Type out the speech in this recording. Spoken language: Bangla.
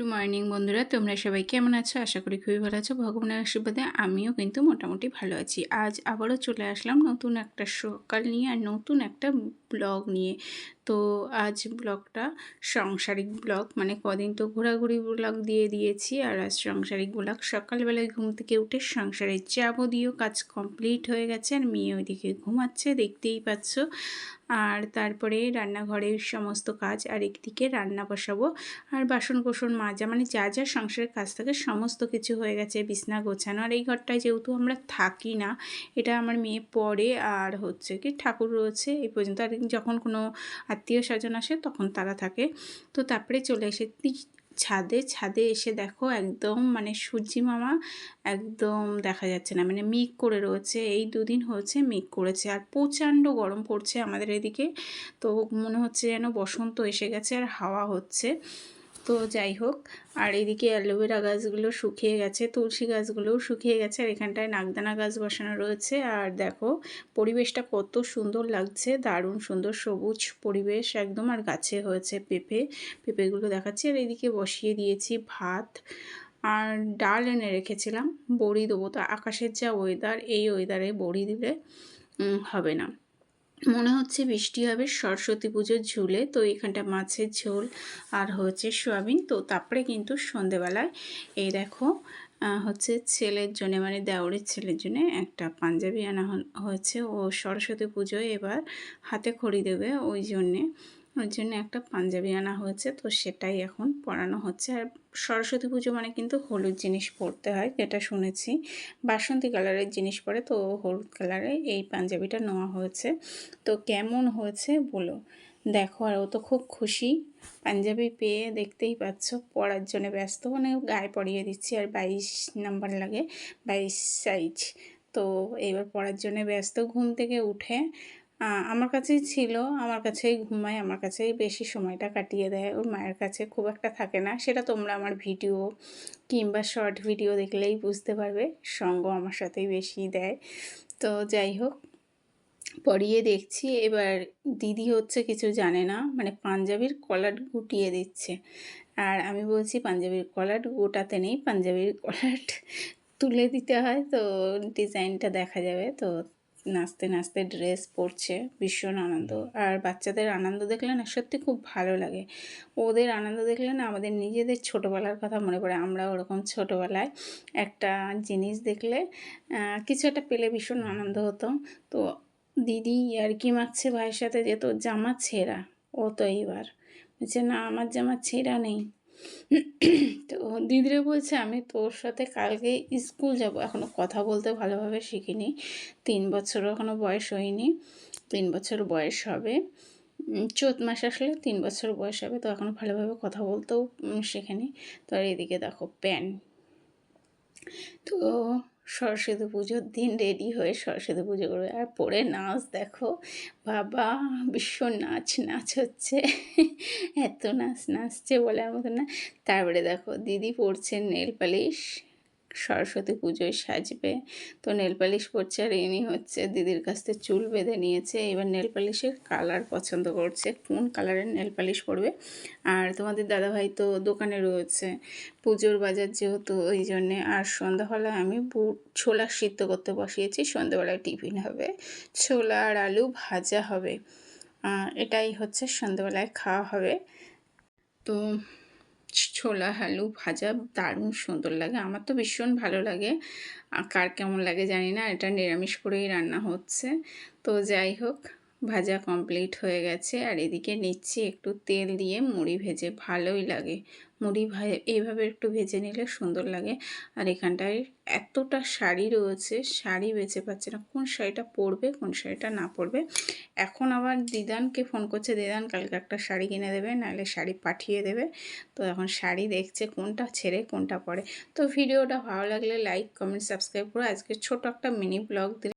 গুড মর্নিং বন্ধুরা, তোমরা সবাই কেমন আছো? আশা করি খুবই ভালো আছো। ভগবানের আশীর্বাদে আমিও কিন্তু মোটামুটি ভালো আছি। আজ আবারও চলে আসলাম নতুন একটা সকাল নিয়ে আর নতুন একটা ব্লগ নিয়ে। তো আজ ব্লগটা সাংসারিক ব্লগ মানে কদিন তো ঘোরাঘুরি ব্লগ দিয়ে দিয়েছি আর আজ সাংসারিক ব্লগ। সকালবেলায় ঘুম থেকে উঠে সংসারের যাবতীয় কাজ কমপ্লিট হয়ে গেছে আর মেয়ে ওইদিকে ঘুমাচ্ছে, দেখতেই পাচ্ছ। আর তারপরে রান্নাঘরের সমস্ত কাজ আর একদিকে রান্না বসাবো। আর বাসন কোসন মাজা মানে যা যা সংসারের কাজ থাকে সমস্ত কিছু হয়ে গেছে, বিছনা গোছানো। আর এই ঘরটায় যেহেতু আমরা থাকি না, এটা আমার মেয়ে পরে আর হচ্ছে কি ঠাকুর রয়েছে এই পর্যন্ত। আর যখন কোনো আত্মীয় স্বজন আসে তখন তারা থাকে। তো তারপরে চলে এসে ছাদে ছাদে এসে দেখো একদম মানে সূর্যি মামা একদম দেখা যাচ্ছে না। মানে মেঘ করে রয়েছে, এই দুদিন হয়েছে মেঘ করেছে আর প্রচণ্ড গরম পড়ছে আমাদের এদিকে। তো মনে হচ্ছে যেন বসন্ত এসে গেছে আর হাওয়া হচ্ছে। তো যাই হোক, আর এদিকে অ্যালোভেরা গাছগুলো শুকিয়ে গেছে, তুলসী গাছগুলোও শুকিয়ে গেছে, আর এখানটায় নাগদানা গাছ বসানো রয়েছে। আর দেখো, পরিবেশটা কত সুন্দর লাগছে, দারুণ সুন্দর সবুজ পরিবেশ একদম, আর গাছে হয়েছে পেঁপে, পেঁপেগুলো দেখাচ্ছি। আর এদিকে বসিয়ে দিয়েছি ভাত, আর ডাল এনে রেখেছিলাম, বড়ি দেবো। তো আকাশের যা ওয়েদার এই ওয়েদারে বড়ি দিলে হবে না। মনে হচ্ছে বৃষ্টি হবে, সরস্বতী পুজোর ঝুলে, তো এখানটা মাছের ঝোল আর হচ্ছে সোয়াবিন, তো তারপরে কিন্তু সন্ধেবেলায় এই দেখো হচ্ছে ছেলের জন্য মানে দেওরের ছেলের জন্য একটা পাঞ্জাবি আনা হয়েছে ও সরস্বতী পুজোয় এবার হাতে খড়ি দেবে ওই জন্যে ওর জন্য একটা পাঞ্জাবি আনা হয়েছে, তো সেটাই এখন পরানো হচ্ছে। আর সরস্বতী পুজো মানে কিন্তু হলুদ জিনিস পরতে হয়, যেটা শুনেছি। বাসন্তী কালারের জিনিস পরে তো হলুদ কালারে এই পাঞ্জাবিটা নেওয়া হয়েছে। তো কেমন হয়েছে বলো? দেখো, আর ও তো খুব খুশি। পাঞ্জাবি পেয়ে দেখতেই পাচ্ছ পড়ার জন্য ব্যস্ত। মানে গায়ে পরিয়ে দিচ্ছি, আর বাইশ নাম্বার লাগে, বাইশ সাইজ তো এবার পড়ার জন্য ব্যস্ত। ঘুম থেকে উঠে আমার কাছেই ছিল, আমার কাছেই ঘুমায়, আমার কাছেই বেশি সময়টা কাটিয়ে দেয়, ওর মায়ের কাছে খুব একটা থাকে না। সেটা তোমরা আমার ভিডিও কিংবা শর্ট ভিডিও দেখলেই বুঝতে পারবে, সঙ্গ আমার সাথেই বেশি দেয়। তো যাই হোক, পড়িয়ে দেখছি, এবার দিদি হচ্ছে কিছু জানে না মানে পাঞ্জাবির কলার গুটিয়ে দিচ্ছে। আর আমি বলছি, পাঞ্জাবির কলার গোটাতে নেই, পাঞ্জাবির কলার তুলে দিতে হয়। তো ডিজাইনটা দেখা যাবে, তো নাচতে নাচতে ড্রেস পরছে ভীষণ আনন্দ। আর বাচ্চাদের আনন্দ দেখলে না সত্যি খুব ভালো লাগে। ওদের আনন্দ দেখলে না আমাদের নিজেদের ছোটোবেলার কথা মনে পড়ে। আমরা ওরকম ছোটোবেলায় একটা জিনিস দেখলে কিছু একটা পেলে ভীষণ আনন্দ হতো। তো দিদি আর কি মারছে ভাইয়ের সাথে যেত জামা ছেঁড়া? ও তো এইবার। বলছে না আমার জামা ছেঁড়া নেই। তো দিদিরে বলছে, আমি তোর সাথে কালকে স্কুল যাব। এখনও কথা বলতে ভালোভাবে শিখিনি। তিন বছর এখনও বয়স হয়নি। তিন বছর বয়স হবে। চোত মাস আসলে তিন বছর বয়স হবে। তো এখনও ভালোভাবে কথা বলতেও শেখেনি। তো আর এদিকে দেখো, প্যান। তো সরস্বতী পুজোর দিন রেডি হয়ে সরস্বতী পুজো করবে। আর পরে নাচ দেখো। বাবা বিশ্ব নাচ নাচ হচ্ছে। এত নাচ, নাচছে বলার মতো না। তারপরে দেখো, দিদি পড়ছে নেল পালিশ। সরস্বতী পুজোয় সাজবে। তো নেল পালিশ পরছে আর ইনি হচ্ছে দিদির কাছ থেকে চুল বেঁধে নিয়েছে। এবার নেল পালিশের কালার পছন্দ করছে, কোন কালারের নেল পালিশ পরবে। আর তোমাদের দাদাভাই তো দোকানে রয়েছে, পুজোর বাজার যেহেতু, ওই জন্যে আর সন্ধ্যাবেলায় আমি বুট ছোলা সিদ্ধ করতে বসিয়েছি, সন্ধ্যাবেলায় টিফিন হবে। ছোলা আর আলু ভাজা হবে। এটাই হচ্ছে সন্ধ্যাবেলায় খাওয়া হবে। তো ছোলা, আলু ভাজা দারুণ সুন্দর লাগে। আমার তো ভীষণ ভালো লাগে। কার কেমন লাগে জানি না। এটা নিরামিষ করেই রান্না হচ্ছে। তো যাই হোক। ভাজা কমপ্লিট হয়ে গেছে। আর এদিকে নিচ্ছি একটু তেল দিয়ে মুড়ি ভেজে, ভালোই লাগে। মুড়ি এইভাবে একটু ভেজে নিলে সুন্দর লাগে। আর এখানটায় এতটা শাড়ি রয়েছে, শাড়ি বেছে পাচ্ছে না। কোন শাড়িটা পরবে, কোন শাড়িটা না পরবে। এখন আবার দিদানকে ফোন করছে, দিদান, কালকে একটা শাড়ি কিনে দেবে, নাহলে শাড়ি পাঠিয়ে দেবে। তো এখন শাড়ি দেখছে কোনটা ছেড়ে, কোনটা পরে। তো ভিডিওটা ভালো লাগলে লাইক কমেন্ট সাবস্ক্রাইব করো। আজকে ছোট একটা মিনি ব্লগ